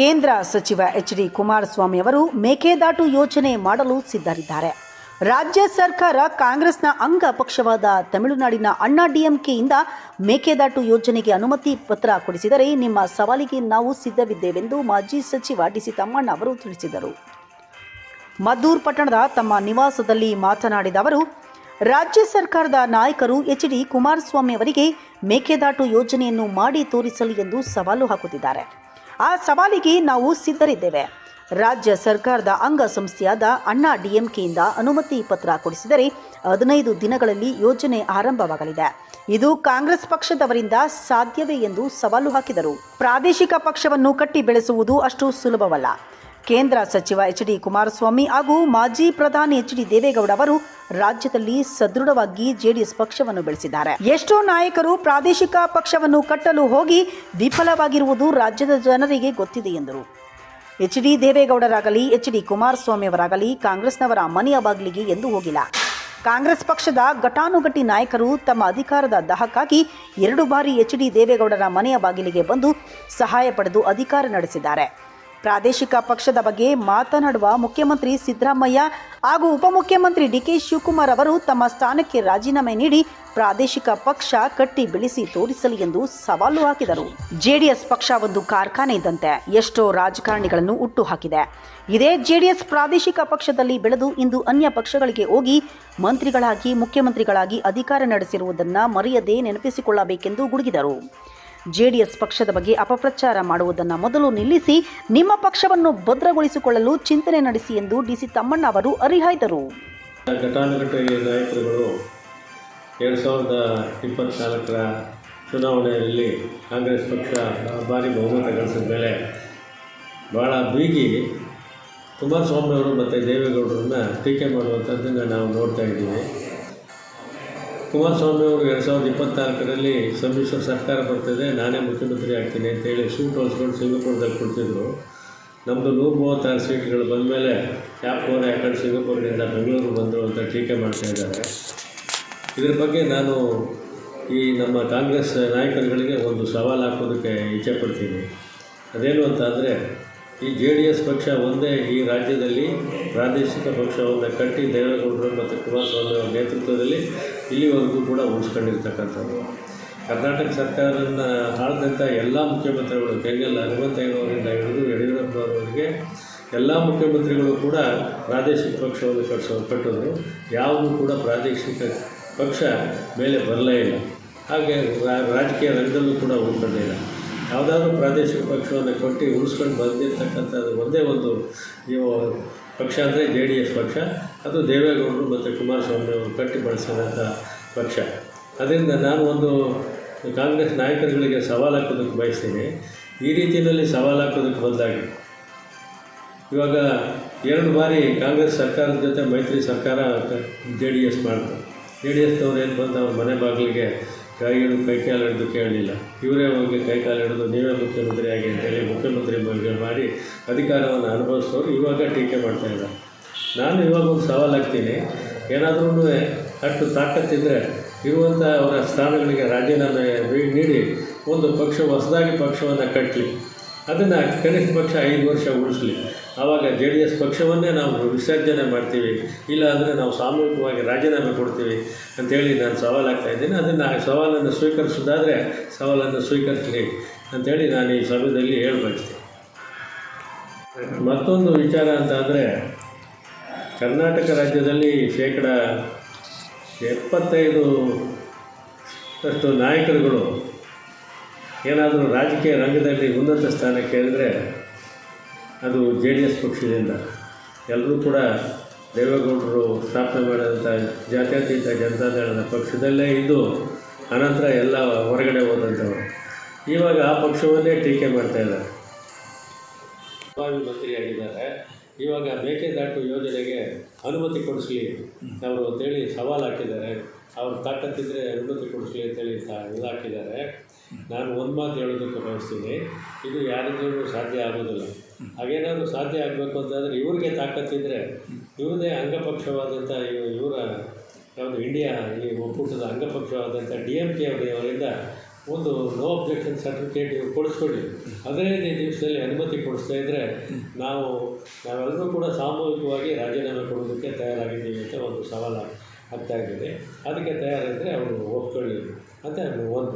ಕೇಂದ್ರ ಸಚಿವ H D Kumaraswamy ಅವರು ಮೇಕೆದಾಟು ಯೋಜನೆ ಮಾಡಲು ಸಿದ್ಧರಿದ್ದಾರೆ. ರಾಜ್ಯ ಸರ್ಕಾರ ಕಾಂಗ್ರೆಸ್ನ ಅಂಗ ಪಕ್ಷವಾದ ತಮಿಳುನಾಡಿನ ಅಣ್ಣಾ ಡಿಎಂಕೆಯಿಂದ ಮೇಕೆದಾಟು ಯೋಜನೆಗೆ ಅನುಮತಿ ಪತ್ರ ಕೊಡಿಸಿದರೆ ನಿಮ್ಮ ಸವಾಲಿಗೆ ನಾವು ಸಿದ್ಧವಿದ್ದೇವೆಂದು ಮಾಜಿ ಸಚಿವ ಡಿಸಿ ತಮ್ಮಣ್ಣ ಅವರು ತಿಳಿಸಿದರು. ಮದ್ದೂರ್ ಪಟ್ಟಣದ ತಮ್ಮ ನಿವಾಸದಲ್ಲಿ ಮಾತನಾಡಿದ ಅವರು, ರಾಜ್ಯ ಸರ್ಕಾರದ ನಾಯಕರು ಎಚ್ ಡಿ ಕುಮಾರಸ್ವಾಮಿ ಅವರಿಗೆ ಮೇಕೆದಾಟು ಯೋಜನೆಯನ್ನು ಮಾಡಿ ತೋರಿಸಲಿ ಎಂದು ಸವಾಲು ಹಾಕುತ್ತಿದ್ದಾರೆ. ಆ ಸವಾಲಿಗೆ ನಾವು ಸಿದ್ಧರಿದ್ದೇವೆ. ರಾಜ್ಯ ಸರ್ಕಾರದ ಅಂಗಸಂಸ್ಥೆಯಾದ ಅಣ್ಣಾ ಡಿಎಂಕೆಯಿಂದ ಅನುಮತಿ ಪತ್ರ ಕೊಡಿಸಿದರೆ ಹದಿನೈದು ದಿನಗಳಲ್ಲಿ ಯೋಜನೆ ಆರಂಭವಾಗಲಿದೆ. ಇದು ಕಾಂಗ್ರೆಸ್ ಪಕ್ಷದವರಿಂದ ಸಾಧ್ಯವೇ ಎಂದು ಸವಾಲು ಹಾಕಿದರು. ಪ್ರಾದೇಶಿಕ ಪಕ್ಷವನ್ನು ಕಟ್ಟಿ ಬೆಳೆಸುವುದು ಅಷ್ಟು ಸುಲಭವಲ್ಲ. ಕೇಂದ್ರ ಸಚಿವ ಎಚ್ ಡಿ ಕುಮಾರಸ್ವಾಮಿ ಹಾಗೂ ಮಾಜಿ ಪ್ರಧಾನಿ ಎಚ್ ಡಿ ದೇವೇಗೌಡ ಅವರು ರಾಜ್ಯದಲ್ಲಿ ಸದೃಢವಾಗಿ ಜೆಡಿಎಸ್ ಪಕ್ಷವನ್ನು ಬೆಳೆಸಿದ್ದಾರೆ. ಎಷ್ಟೋ ನಾಯಕರು ಪ್ರಾದೇಶಿಕ ಪಕ್ಷವನ್ನು ಕಟ್ಟಲು ಹೋಗಿ ವಿಫಲವಾಗಿರುವುದು ರಾಜ್ಯದ ಜನರಿಗೆ ಗೊತ್ತಿದೆ ಎಂದರು. ಎಚ್ ಡಿ ದೇವೇಗೌಡರಾಗಲಿ ಎಚ್ ಡಿ ಕುಮಾರಸ್ವಾಮಿ ಅವರಾಗಲಿ ಕಾಂಗ್ರೆಸ್ನವರ ಮನೆಯ ಬಾಗಿಲಿಗೆ ಎಂದು ಹೋಗಿಲ್ಲ. ಕಾಂಗ್ರೆಸ್ ಪಕ್ಷದ ಘಟಾನುಘಟಿ ನಾಯಕರು ತಮ್ಮ ಅಧಿಕಾರದ ದಹಕ್ಕಾಗಿ ಎರಡು ಬಾರಿ ಎಚ್ ಡಿ ದೇವೇಗೌಡರ ಮನೆಯ ಬಾಗಿಲಿಗೆ ಬಂದು ಸಹಾಯ ಪಡೆದು ಅಧಿಕಾರ ನಡೆಸಿದ್ದಾರೆ. ಪ್ರಾದೇಶಿಕ ಪಕ್ಷದ ಬಗ್ಗೆ ಮಾತನಾಡುವ ಮುಖ್ಯಮಂತ್ರಿ ಸಿದ್ದರಾಮಯ್ಯ ಹಾಗೂ ಉಪಮುಖ್ಯಮಂತ್ರಿ ಡಿಕೆ ಶಿವಕುಮಾರ್ ಅವರು ತಮ್ಮ ಸ್ಥಾನಕ್ಕೆ ರಾಜೀನಾಮೆ ನೀಡಿ ಪ್ರಾದೇಶಿಕ ಪಕ್ಷ ಕಟ್ಟಿ ಬೆಳೆಸಿ ತೋರಿಸಲಿ ಎಂದು ಸವಾಲು ಹಾಕಿದರು. ಜೆಡಿಎಸ್ ಪಕ್ಷ ಒಂದು ಕಾರ್ಖಾನೆ ಇದ್ದಂತೆ ಎಷ್ಟೋ ರಾಜಕಾರಣಿಗಳನ್ನು ಹುಟ್ಟು ಹಾಕಿದೆ ಇದೇ ಜೆಡಿಎಸ್ ಪ್ರಾದೇಶಿಕ ಪಕ್ಷದಲ್ಲಿ ಬೆಳೆದು ಇಂದು ಅನ್ಯ ಪಕ್ಷಗಳಿಗೆ ಹೋಗಿ ಮಂತ್ರಿಗಳಾಗಿ ಮುಖ್ಯಮಂತ್ರಿಗಳಾಗಿ ಅಧಿಕಾರ ನಡೆಸಿರುವುದನ್ನು ಮರೆಯದೇ ನೆನಪಿಸಿಕೊಳ್ಳಬೇಕೆಂದು ಗುಡುಗಿದರು. ಜೆಡಿಎಸ್ ಪಕ್ಷದ ಬಗ್ಗೆ ಅಪಪ್ರಚಾರ ಮಾಡುವುದನ್ನು ಮೊದಲು ನಿಲ್ಲಿಸಿ ನಿಮ್ಮ ಪಕ್ಷವನ್ನು ಭದ್ರಗೊಳಿಸಿಕೊಳ್ಳಲು ಚಿಂತನೆ ನಡೆಸಿ ಎಂದು ಡಿಸಿ ತಮ್ಮಣ್ಣ ಅವರು ಅರಿಹಾಯ್ದರು. ನಾಯಕರುಗಳು ಎರಡು ಸಾವಿರದ ಇಪ್ಪತ್ತ್ನಾಲ್ಕರ ಚುನಾವಣೆಯಲ್ಲಿ ಕಾಂಗ್ರೆಸ್ ಪಕ್ಷ ಭಾರಿ ಬಹುಮತ ಗಳಿಸಿದ ಮೇಲೆ ಭಾಳ ಬೀಗಿ ಕುಮಾರಸ್ವಾಮಿ ಅವರು ಮತ್ತು ದೇವೇಗೌಡರನ್ನ ಟೀಕೆ ಮಾಡುವಂಥದ್ದನ್ನು ನಾವು ನೋಡ್ತಾ ಇದ್ದೀವಿ. ಕುಮಾರಸ್ವಾಮಿ ಅವರು ಎರಡು ಸಾವಿರದ ಇಪ್ಪತ್ತ್ನಾಲ್ಕರಲ್ಲಿ ಸಮ್ಮಿಶ್ರ ಸರ್ಕಾರ ಬರ್ತದೆ, ನಾನೇ ಮುಖ್ಯಮಂತ್ರಿ ಆಗ್ತೀನಿ ಅಂತೇಳಿ ಸೂಟ್ ಹೊಲ್ಸ್ಕೊಂಡು ಸಿಂಗಪುರದಲ್ಲಿ ಕೊಡ್ತಿದ್ರು ನಮ್ಮದು ನೂರ ಮೂವತ್ತಾರು ಸೀಟ್ಗಳು ಬಂದ ಮೇಲೆ ಯಾಕೋರೆ ಯಾಕಂದ್ರೆ ಸಿಂಗಪುರದಿಂದ ಬೆಂಗಳೂರು ಬಂದರು ಅಂತ ಟೀಕೆ ಮಾಡ್ತಾ ಇದ್ದಾರೆ. ಇದ್ರ ಬಗ್ಗೆ ನಾನು ಈ ನಮ್ಮ ಕಾಂಗ್ರೆಸ್ ನಾಯಕರುಗಳಿಗೆ ಒಂದು ಸವಾಲು ಹಾಕೋದಕ್ಕೆ ಇಚ್ಛೆ ಪಡ್ತೀನಿ. ಅದೇನು ಅಂತ ಅಂದರೆ ಈ ಜೆ ಡಿ ಎಸ್ ಪಕ್ಷ ಒಂದೇ ಈ ರಾಜ್ಯದಲ್ಲಿ, ಪ್ರಾದೇಶಿಕ ಪಕ್ಷವನ್ನು ಕಟ್ಟಿ ದೇವೇಗೌಡರು ಮತ್ತು ಕುಮಾರಸ್ವಾಮಿ ಅವರ ನೇತೃತ್ವದಲ್ಲಿ ಇಲ್ಲಿವರೆಗೂ ಕೂಡ ಉಳಿಸ್ಕೊಂಡಿರ್ತಕ್ಕಂಥದ್ದು. ಕರ್ನಾಟಕ ಸರ್ಕಾರವನ್ನು ಆಳಿದಂಥ ಎಲ್ಲ ಮುಖ್ಯಮಂತ್ರಿಗಳು ಕೆಂಗಲ್ ಹನುಮಂತಯ್ಯನವರಿಂದ ಹಿಡಿದು ಯಡಿಯೂರಪ್ಪನವರವರೆಗೆ ಎಲ್ಲ ಮುಖ್ಯಮಂತ್ರಿಗಳು ಕೂಡ ಪ್ರಾದೇಶಿಕ ಪಕ್ಷವನ್ನು ಕಟ್ಟಿಸೋ ಕಟ್ಟಿದ್ರು. ಯಾವುದೂ ಕೂಡ ಪ್ರಾದೇಶಿಕ ಪಕ್ಷ ಮೇಲೆ ಬರಲೇ ಇಲ್ಲ. ಹಾಗೆ ರಾಜಕೀಯ ರಂಗದಲ್ಲೂ ಕೂಡ ಉಳ್ಕೊಂಡಿಲ್ಲ ಯಾವುದಾದ್ರೂ ಪ್ರಾದೇಶಿಕ ಪಕ್ಷವನ್ನು ಕೊಟ್ಟು ಉಳಿಸ್ಕೊಂಡು ಬಂದಿರತಕ್ಕಂಥದ್ದು ಒಂದೇ ಒಂದು, ನೀವು ಪಕ್ಷ ಅಂದರೆ ಜೆ ಡಿ ಎಸ್ ಪಕ್ಷ, ಅದು ದೇವೇಗೌಡರು ಮತ್ತು ಕುಮಾರಸ್ವಾಮಿ ಅವರು ಕಟ್ಟಿ ಬಳಸಿದಂಥ ಪಕ್ಷ. ಅದರಿಂದ ನಾನು ಒಂದು ಕಾಂಗ್ರೆಸ್ ನಾಯಕರುಗಳಿಗೆ ಸವಾಲು ಹಾಕೋದಕ್ಕೆ ಬಯಸ್ತೀನಿ. ಈ ರೀತಿಯಲ್ಲಿ ಸವಾಲು ಹಾಕೋದಕ್ಕೆ ಬಂದಾಗ ಇವಾಗ ಎರಡು ಬಾರಿ ಕಾಂಗ್ರೆಸ್ ಸರ್ಕಾರದ ಜೊತೆ ಮೈತ್ರಿ ಸರ್ಕಾರ ಜೆ ಡಿ ಎಸ್ ಮಾಡಿದ್ರು ಜೆ ಡಿ ಎಸ್ನವ್ರು ಏನು ಬಂದು ಅವ್ರ ಮನೆ ಬಾಗಿಲಿಗೆ ಕೈ ಹಿಡಿದು ಕೈ ಕಾಲು ಹಿಡಿದು ಕೇಳಲಿಲ್ಲ. ಇವರೇ ಹೋಗಿ ಕೈ ಕಾಲು ಹಿಡಿದು ನೀವೇ ಮುಖ್ಯಮಂತ್ರಿ ಆಗಿ ಅಂತೇಳಿ ಮುಖ್ಯಮಂತ್ರಿ ಮಾಡಿ ಅಧಿಕಾರವನ್ನು ಅನುಭವಿಸೋರು ಇವಾಗ ಟೀಕೆ ಮಾಡ್ತಾ ಇದ್ದಾರೆ. ನಾನು ಇವಾಗ ಒಂದು ಸವಾಲು ಹಾಕ್ತೀನಿ. ಏನಾದ್ರೂ ಅಷ್ಟು ತಾಕತ್ತಿದ್ದರೆ ಇರುವಂಥ ಅವರ ಸ್ಥಾನಗಳಿಗೆ ರಾಜೀನಾಮೆ ನೀಡಿ ಒಂದು ಪಕ್ಷ ಹೊಸದಾಗಿ ಪಕ್ಷವನ್ನು ಕಟ್ಟಲಿ ಅದನ್ನು ಕನಿಷ್ಠ ಪಕ್ಷ ಐದು ವರ್ಷ ಉಳಿಸ್ಲಿ. ಆವಾಗ ಜೆ ಡಿ ಎಸ್ ಪಕ್ಷವನ್ನೇ ನಾವು ವಿಸರ್ಜನೆ ಮಾಡ್ತೀವಿ. ಇಲ್ಲ ಅಂದರೆ ನಾವು ಸಾಮೂಹಿಕವಾಗಿ ರಾಜೀನಾಮೆ ಕೊಡ್ತೀವಿ ಅಂತೇಳಿ ನಾನು ಸವಾಲು ಇದ್ದೀನಿ. ಅದನ್ನು ಆ ಸವಾಲನ್ನು ಸ್ವೀಕರಿಸೋದಾದರೆ ಸವಾಲನ್ನು ಸ್ವೀಕರಿಸಲಿ ಅಂತೇಳಿ ನಾನು ಈ ಸಭೆಯಲ್ಲಿ ಹೇಳ್ಬಯಸ್ತೀನಿ. ಮತ್ತೊಂದು ವಿಚಾರ ಅಂತ ಕರ್ನಾಟಕ ರಾಜ್ಯದಲ್ಲಿ ಶೇಕಡ ಎಪ್ಪತ್ತೈದು ಅಷ್ಟು ನಾಯಕರುಗಳು ಏನಾದರೂ ರಾಜಕೀಯ ರಂಗದಲ್ಲಿ ಉನ್ನತ ಸ್ಥಾನಕ್ಕೆ ಏರಿದರೆ ಅದು ಜೆ ಡಿ ಎಸ್ ಪಕ್ಷದಿಂದ. ಎಲ್ಲರೂ ಕೂಡ ದೇವೇಗೌಡರು ಸ್ಥಾಪನೆ ಮಾಡಿದಂಥ ಜಾತ್ಯತೀತ ಜನತಾದಳದ ಪಕ್ಷದಲ್ಲೇ ಇದ್ದು ಅನಂತರ ಎಲ್ಲ ಹೊರಗಡೆ ಹೋದಂಥವ್ರು. ಇವಾಗ ಆ ಪಕ್ಷವನ್ನೇ ಟೀಕೆ ಮಾಡ್ತಾ ಇದ್ದಾರೆ. ಪ್ರಭಾವಿ ಮಂತ್ರಿಯಾಗಿದ್ದಾರೆ ಇವಾಗ ಮೇಕೆದಾಟು ಯೋಜನೆಗೆ ಅನುಮತಿ ಕೊಡಿಸ್ಲಿ. ಅವರು ಅಂತೇಳಿ ಸವಾಲು ಹಾಕಿದ್ದಾರೆ. ಅವ್ರ ತಾಕತ್ತಿದ್ರೆ ಅನುಮತಿ ಕೊಡಿಸ್ಲಿ ಅಂತೇಳಿ ಇದು ಹಾಕಿದ್ದಾರೆ. ನಾನು ಒಂದು ಮಾತು ಹೇಳೋದಕ್ಕೆ ಬಯಸ್ತೀನಿ. ಇದು ಯಾರಿಗೂ ಸಾಧ್ಯ ಆಗೋದಿಲ್ಲ. ಹಾಗೇನಾದರೂ ಸಾಧ್ಯ ಆಗಬೇಕು ಅಂತಂದರೆ ಇವ್ರಿಗೆ ತಾಕತ್ತಿದ್ದರೆ ಇವ್ರದೇ ಅಂಗಪಕ್ಷವಾದಂಥ ಇವ- ಇವರ ಯಾವುದು ಇಂಡಿಯಾ ಈ ಒಕ್ಕೂಟದ ಅಂಗಪಕ್ಷವಾದಂಥ ಡಿ ಎಂ ಕೆ ಅವರಿಂದ ಒಂದು ನೋ ಅಬ್ಜೆಕ್ಷನ್ ಸರ್ಟಿಫಿಕೇಟ್ ಇವ್ರು ಕೊಡಿಸ್ಕೊಳ್ಳಿ. ಹದಿನೈದನೇ ದಿವಸದಲ್ಲಿ ಅನುಮತಿ ಕೊಡಿಸ್ತಾ ಇದ್ದರೆ ನಾವು, ನಾವೆಲ್ಲರೂ ಕೂಡ ಸಾಮೂಹಿಕವಾಗಿ ರಾಜೀನಾಮೆ ಕೊಡೋದಕ್ಕೆ ತಯಾರಾಗಿದ್ದೀವಿ ಅಂತ ಒಂದು ಸವಾಲು ಆಗ್ತಾ ಇದ್ದೀವಿ ಅದಕ್ಕೆ ತಯಾರಿದ್ದರೆ ಅವರು ಒಪ್ಕೊಳ್ಳಿ ಅಂತ ಒಂದು